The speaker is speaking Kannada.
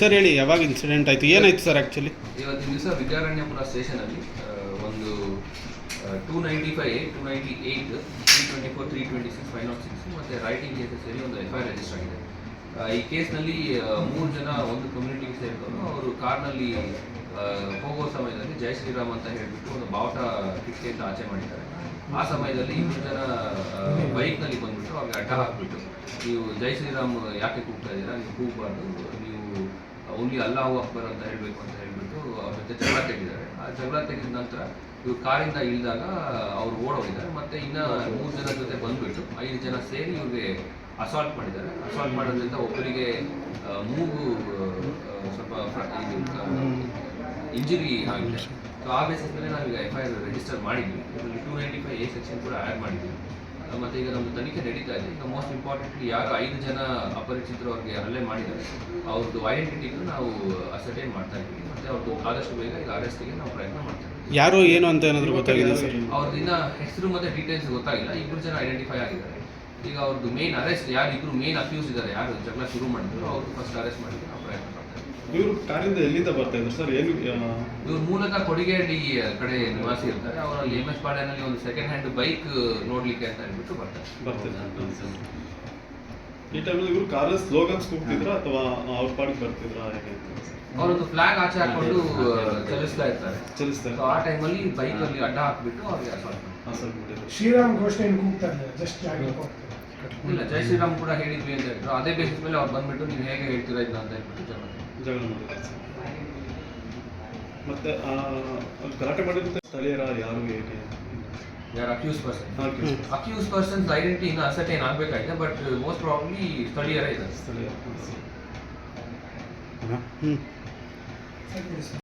ಸರ್ ಹೇಳಿ, ಯಾವಾಗ ಇನ್ಸಿಡೆಂಟ್ ಆಯಿತು? ಏನಾಯ್ತು ಸರ್ ಆ್ಯಕ್ಚುಲಿ ಇವತ್ತಿನ ದಿವಸ ವಿದ್ಯಾರಣ್ಯಪುರ ಸ್ಟೇಷನಲ್ಲಿ ಒಂದು two ninety five two ninety eight three twenty four three twenty six five naught six ಮತ್ತು ರೈಟಿಂಗ್ ಕೇಸಸ್ ಸೇರಿ ಒಂದು ಎಫ್ ಐ ಆರ್ ರಿಜಿಸ್ಟರ್ ಆಗಿದೆ. ಈ ಕೇಸ್ನಲ್ಲಿ ಮೂರು ಜನ ಒಂದು ಕಮ್ಯುನಿಟಿಗೆ ಸೇರಿದವರು ಅವರು ಕಾರ್ನಲ್ಲಿ ಹೋಗೋ ಸಮಯದಲ್ಲಿ ಜಯ ಶ್ರೀರಾಮ್ ಅಂತ ಹೇಳಿಬಿಟ್ಟು ಒಂದು ಬಾವುಟ ಕಿಟಕಿಯಿಂದ ಆಚೆ ಮಾಡಿದ್ದಾರೆ. ಆ ಸಮಯದಲ್ಲಿ ಇಬ್ಬರು ಜನ ಬೈಕ್ನಲ್ಲಿ ಬಂದ್ಬಿಟ್ಟು ಅವ್ರಿಗೆ ಅಡ್ಡ ಹಾಕ್ಬಿಟ್ಟು ನೀವು ಜೈ ಶ್ರೀರಾಮ್ ಯಾಕೆ ಕೂಗ್ತಾ ಇದ್ದೀರಾ? ನೀವು ಕೂಗಬಾರ್ದು. ನೀವು ಓನ್ಲಿ ಅಲ್ಲಾಹು ಅಕ್ಬರ್ ಅಂತ ಹೇಳಬೇಕು ಅಂತ ಹೇಳ್ಬಿಟ್ಟು ಅವ್ರ ಜೊತೆ ಜಗಳ ತೆಗೆದಿದ್ದಾರೆ. ಆ ಜಗಳ ತೆಗೆದ ನಂತರ ಇವ್ರು ಕಾರಿಂದ ಇಳಿದಾಗ ಅವ್ರು ಓಡೋಗಿದ್ದಾರೆ. ಮತ್ತೆ ಇನ್ನ ಮೂರು ಜನ ಜೊತೆ ಬಂದ್ಬಿಟ್ಟು ಐದು ಜನ ಸೇರಿ ಇವ್ರಿಗೆ ಅಸಾಲ್ಟ್ ಮಾಡಿದ್ದಾರೆ. ಅಸಾಲ್ಟ್ ಮಾಡೋದ್ರಿಂದ ಒಬ್ಬರಿಗೆ ಮೂಗು ಸ್ವಲ್ಪ ಇಂಜುರಿ ಆಗಿದೆ. ಸೊ ಆ ಬೇಸಿಸ್ ಮೇಲೆ ನಾವೀಗ ಎಫ್ ಐ ಆರ್ ರಿಜಿಸ್ಟರ್ ಮಾಡಿದ್ವಿ. ಇದರಲ್ಲಿ two ninety five A section ಕೂಡ ಆ್ಯಡ್ ಮಾಡಿದ್ವಿ. ಮತ್ತು ಈಗ ನಮ್ದು ತನಿಖೆ ನಡೀತಾ ಇದೆ. ಈಗ ಮೋಸ್ಟ್ ಇಂಪಾರ್ಟೆಂಟ್ಲಿ ಯಾರು ಐದು ಜನ ಅಪರಿಚಿತರು ಅವ್ರಿಗೆ ಹಲ್ಲೆ ಮಾಡಿದ್ದಾರೆ ಅವ್ರದ್ದು ಐಡೆಂಟಿಟಿನ ನಾವು ಅಸರ್ಟೈನ್ ಮಾಡ್ತಾ ಇದ್ದೀವಿ. ಮತ್ತೆ ಅವ್ರದ್ದು ಆದಷ್ಟು ಬೇಗ ಈಗ ಅರೆಸ್ಟಿಗೆ ನಾವು ಪ್ರಯತ್ನ ಮಾಡ್ತೀವಿ ಇದ್ದೀವಿ. ಯಾರು ಏನು ಅಂತ ಏನಾದರೂ ಗೊತ್ತಾಗಿದೆ ಸರ್? ಅವ್ರದ್ದು ಇನ್ನ ಹೆಸರು ಮತ್ತೆ ಡೀಟೇಲ್ಸ್ ಗೊತ್ತಾಗಿಲ್ಲ. ಇಬ್ಬರು ಜನ ಐಡೆಂಟಿಫೈ ಆಗಿದ್ದಾರೆ. ಈಗ ಅವ್ರದ್ದು ಮೇನ್ ಅರೆಸ್ಟ್ ಯಾರು ಇಬ್ಬರು ಮೇನ್ ಅಕ್ಯೂಸ್ ಇದ್ದಾರೆ ಯಾರು ಜಗಳ ಶುರು ಮಾಡಿದ್ರು ಅವ್ರು ಫಸ್ಟ್ ಅರೆಸ್ಟ್ ಮಾಡಿದ್ರು ನಾವು ಪ್ರಯತ್ನ ಇವರು ಕಾರಿಂದ ಎಲ್ಲಿಂದ ಬರ್ತಾ ಇದ್ರು ಸರ್? ಏನು ಇವ್ರ ಮೂಲತಃ ಕೊಡಿಗೇಡಿ ಕಡೆ ನಿವಾಸಿ ಇರ್ತಾರೆ. ಅವರಲ್ಲಿ ಎಂ ಎಸ್ ಪಾಳ್ಯನಲ್ಲಿ ಒಂದು ಸೆಕೆಂಡ್ ಹ್ಯಾಂಡ್ ಬೈಕ್ ನೋಡ್ಲಿಕ್ಕೆ ಅಂತ ಹೇಳ್ಬಿಟ್ಟು ಬರ್ತಾರೆ. ಬರ್ತಾರೆ ಈ ಟೈಮಲ್ಲಿ ಇವರು ಕಾರಲ್ಲಿ ಸ್ಲೋಗನ್ಸ್ ಕೂಗ್ತಿದ್ರ ಅಥವಾ ಅವ್ರ ಪಾಡಿಗೆ ಬರ್ತಿದ್ರ ಹೇಗೆ? ಅವರೊಂದು ಫ್ಲಾಗ್ ಆಚೆ ಹಾಕೊಂಡು ಚಲಿಸ್ತಾ ಇರ್ತಾರೆ. ಚಲಿಸ್ತಾರೆ ಆ ಟೈಮಲ್ಲಿ ಬೈಕ್ ಅಲ್ಲಿ ಅಡ್ಡ ಹಾಕ್ಬಿಟ್ಟು ಅವ್ರಿಗೆ ಬಿಟ್ಟಿದ್ರು ಶ್ರೀರಾಮ್ ಘೋಷಣೆ ಕೂಗ್ತಾರೆ ಜಸ್ಟ್ ಜಾಗಕ್ಕೆ ಹೋಗ್ತಾರೆ ಇಲ್ಲ ಜೈ ಶ್ರೀರಾಮ್ ಕೂಡ ಹೇಳಿದ್ವಿ ಅಂತ ಹೇಳಿದ್ರು ಅದೇ ಬೇಸಿಸ್ ಮೇಲೆ ಅವ್ರು ಬಂದ್ಬಿಟ್ಟು ನೀವು ಹೇಗೆ ಹೇಳ್ತೀರಾ ಇಲ್ಲ ಅಂತ ಹೇಳ್ಬಿಟ್ಟು ಜನ ಜಗಳ ಮತ್ತೆ ಗಲಾಟೆ ಮಾಡಿದಂಥ ಸ್ಥಳೀಯರ ಯಾರು ಹೇಗೆ? ಯಾರು accused person accused persons identity ಇನ್ನು ಅಸರ್ಟೈನ್ ಆಗಬೇಕಾಗಿದೆ ಬಟ್ ಮೋಸ್ಟ್ ಪ್ರಾಬ್ಲಿ ಸ್ಥಳೀಯರೇ ಇದ್ದಾರೆ. ಸ್ಥಳೀಯ.